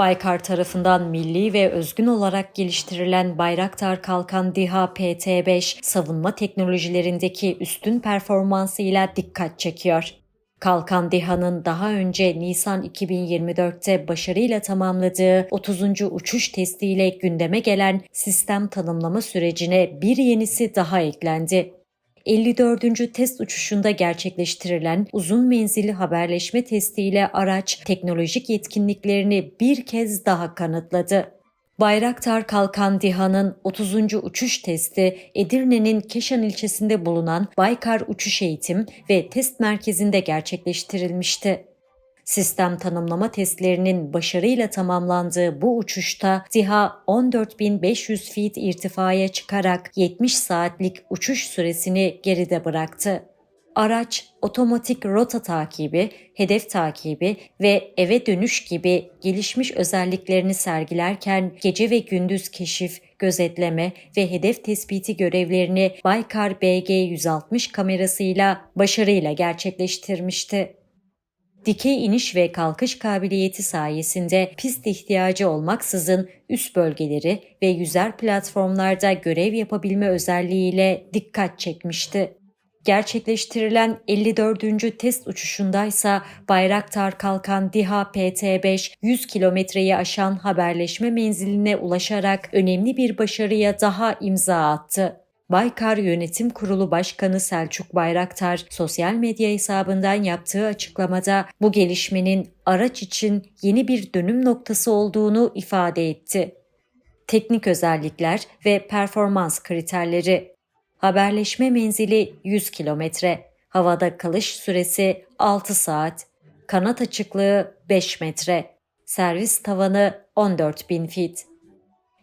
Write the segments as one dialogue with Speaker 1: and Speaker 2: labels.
Speaker 1: Baykar tarafından milli ve özgün olarak geliştirilen Bayraktar Kalkan DİHA PT-5 savunma teknolojilerindeki üstün performansıyla dikkat çekiyor. Kalkan DİHA'nın daha önce Nisan 2024'te başarıyla tamamladığı 30. uçuş testiyle gündeme gelen sistem tanımlama sürecine bir yenisi daha eklendi. 54. test uçuşunda gerçekleştirilen uzun menzilli haberleşme testiyle araç teknolojik yetkinliklerini bir kez daha kanıtladı. Bayraktar Kalkan DİHA'nın 30. uçuş testi Edirne'nin Keşan ilçesinde bulunan Baykar Uçuş Eğitim ve Test Merkezi'nde gerçekleştirilmişti. Sistem tanımlama testlerinin başarıyla tamamlandığı bu uçuşta DİHA 14.500 feet irtifaya çıkarak 70 saatlik uçuş süresini geride bıraktı. Araç otomatik rota takibi, hedef takibi ve eve dönüş gibi gelişmiş özelliklerini sergilerken gece ve gündüz keşif, gözetleme ve hedef tespiti görevlerini Baykar BG-160 kamerasıyla başarıyla gerçekleştirmişti. Dikey iniş ve kalkış kabiliyeti sayesinde pist ihtiyacı olmaksızın üst bölgeleri ve yüzer platformlarda görev yapabilme özelliğiyle dikkat çekmişti. Gerçekleştirilen 54. test uçuşundaysa Bayraktar Kalkan DİHA PT-5 100 kilometreyi aşan haberleşme menziline ulaşarak önemli bir başarıya daha imza attı. Baykar Yönetim Kurulu Başkanı Selçuk Bayraktar sosyal medya hesabından yaptığı açıklamada bu gelişmenin araç için yeni bir dönüm noktası olduğunu ifade etti. Teknik özellikler ve performans kriterleri. Haberleşme menzili 100 kilometre, havada kalış süresi 6 saat, kanat açıklığı 5 metre, servis tavanı 14 bin fit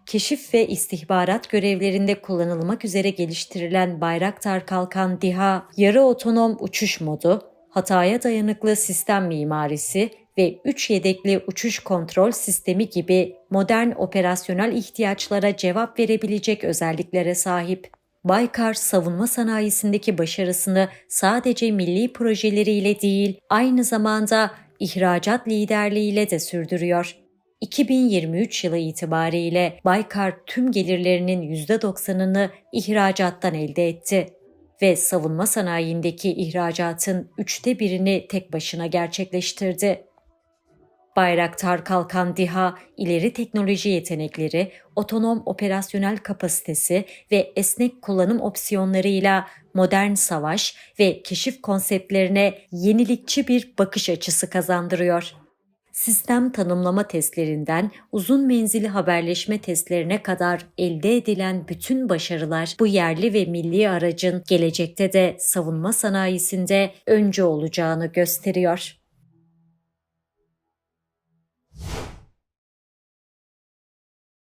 Speaker 1: keşif ve istihbarat görevlerinde kullanılmak üzere geliştirilen Bayraktar Kalkan DİHA, yarı otonom uçuş modu, hataya dayanıklı sistem mimarisi ve 3 yedekli uçuş kontrol sistemi gibi modern operasyonel ihtiyaçlara cevap verebilecek özelliklere sahip. Baykar savunma sanayisindeki başarısını sadece milli projeleriyle değil, aynı zamanda ihracat liderliğiyle de sürdürüyor. 2023 yılı itibariyle Baykar tüm gelirlerinin %90'ını ihracattan elde etti ve savunma sanayindeki ihracatın üçte birini tek başına gerçekleştirdi. Bayraktar Kalkan DİHA, ileri teknoloji yetenekleri, otonom operasyonel kapasitesi ve esnek kullanım opsiyonlarıyla modern savaş ve keşif konseptlerine yenilikçi bir bakış açısı kazandırıyor sistem tanımlama testlerinden uzun menzili haberleşme testlerine kadar elde edilen bütün başarılar bu yerli ve milli aracın gelecekte de savunma sanayisinde önce olacağını gösteriyor.